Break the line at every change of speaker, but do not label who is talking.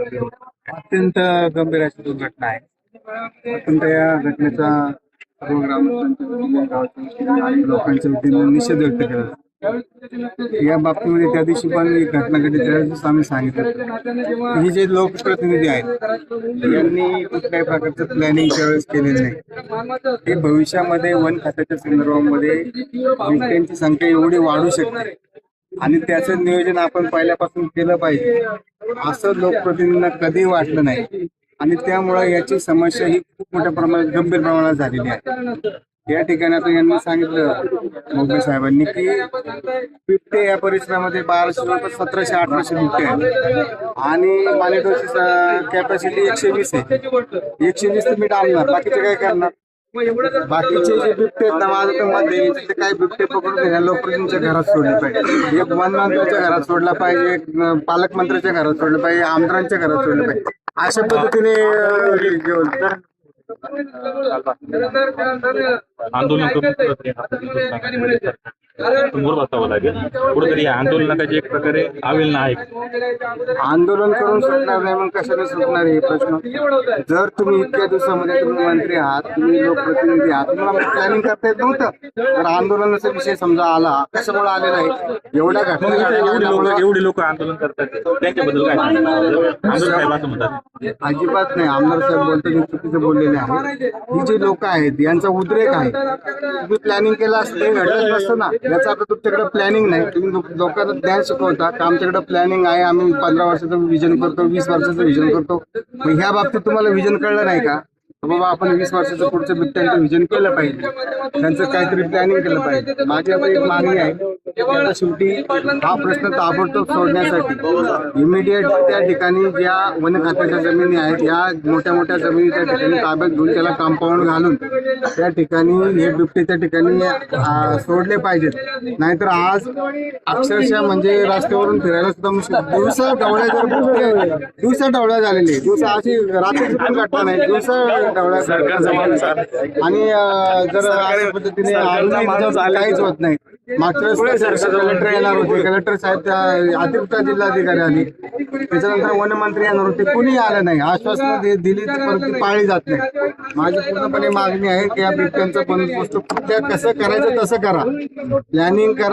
अत्यंत गंभीर अशी दुर्घटना आहे. अत्यंत या घटनेचा सर्व ग्रामस्थांच्या लोकांच्या वतीने निषेध व्यक्त केला या बाबतीमध्ये त्या दिवशी पण एक घटना घडली त्या दिवशी आम्ही सांगितलं. ही जे लोकप्रतिनिधी आहेत यांनी कुठल्याही प्रकारचं प्लॅनिंग त्यावेळेस केलेलं नाही. हे भविष्यामध्ये वन खात्याच्या संदर्भामध्ये बिबट्यांची संख्या एवढी वाढू शकते. आणि त्याचं नियोजन आपण पहिल्यापासून केलं पाहिजे. असं लोकप्रतिनिधींना कधी वाटलं नाही. आणि त्यामुळे याची समस्या ही खूप मोठ्या प्रमाणात गंभीर प्रमाणात झालेली आहे. या ठिकाणी आता यांनी सांगितलं मोगरे साहेबांनी की बिबटे या परिसरामध्ये बाराशे रुपये सतराशे अठराशे बिबटे आहेत. आणि मालेगावची कॅपॅसिटी एकशे वीस आहे. एकशे वीस मी डालणार बाकीचे काय करणार? बाकीचे जे बिबटे आहेत ना माझं तर मत आहे ते काही बिबटे पकडून घेण्या लोकप्रतिनिधीच्या घरात सोडले पाहिजे एक वन मंत्र्याच्या घरात सोडला पाहिजे एक पालकमंत्र्याच्या घरात सोडलं पाहिजे आमदारांच्या घरात सोडलं पाहिजे अशा पद्धतीने हे
आंदोलन समोर बसावं लागेल. कुठेतरी आंदोलनाची एक प्रकारे आवेलना आहे.
आंदोलन करून सुटणार नाही मग कशाने सुटणार हे प्रश्न? जर तुम्ही इतक्या दिवसामध्ये तुम्ही मंत्री आहात तुम्ही लोकप्रतिनिधी आहात तुम्हाला प्लॅनिंग करता येत नव्हतं. तर आंदोलनाचा विषय समजा आला कशामुळे आलेला आहे? एवढ्या घटना
एवढी लोक आंदोलन करतात. त्यांच्याबद्दल काय आंदोलन साहेब असं म्हणतात.
अजिबात नाही. आमदार साहेब बोलतात हे चुकीचं बोललेले आहे. ही जी लोक आहेत यांचा उद्रेक आहे. तुम्ही प्लॅनिंग केलं असतं घडलंच नसतं ना. याचा आता तुमच्याकडे प्लॅनिंग नाही. तुम्ही लोक- लोकांना ज्ञान शिकवता. का आमच्याकडे प्लॅनिंग आहे. आम्ही पंधरा वर्षाचं विजन करतो वीस वर्षाचं विजन करतो. मग ह्या बाबतीत तुम्हाला विजन कळलं नाही का? बाबा आपण वीस वर्षाचं पुढचं बिबट्यांचं विजन केलं पाहिजे. त्यांचं काहीतरी प्लॅनिंग केलं पाहिजे. माझी आता एक मागणी आहे. आता शेवटी हा प्रश्न ताबडतोब सोडण्यासाठी इमिडिएट त्या ठिकाणी ज्या वन खात्याच्या जमिनी आहेत या मोठ्या मोठ्या जमिनी त्या ठिकाणी ताब्यात घेऊन त्याला कंपाऊंड घालून त्या ठिकाणी हे बिबटे त्या ठिकाणी सोडले पाहिजेत. नाहीतर आज अक्षरशः म्हणजे रस्त्यावरून फिरायला सुद्धा मुश्किल दिवसा डवळ्या दिवसा डवळ्या झालेले दिवसा अशी रात्रीची पण घटना नाही. दिवसा डवळ्या आणि जर अशा पद्धतीने काहीच होत नाही. मागच्या वेळेस कलेक्टर येणार होते. कलेक्टर साहेब त्या अतिरिक्त जिल्हाधिकारी आले. त्याच्यानंतर वनमंत्री येणार होते. कुणी आलं नाही. आश्वासनं दिली तर परत पाळली जात नाही. माझी पूर्णपणे मागणी आहे की या बिबट्यांचं बंदोबस्त कृत्या कसं करायचं तसं करा. प्लॅनिंग करा.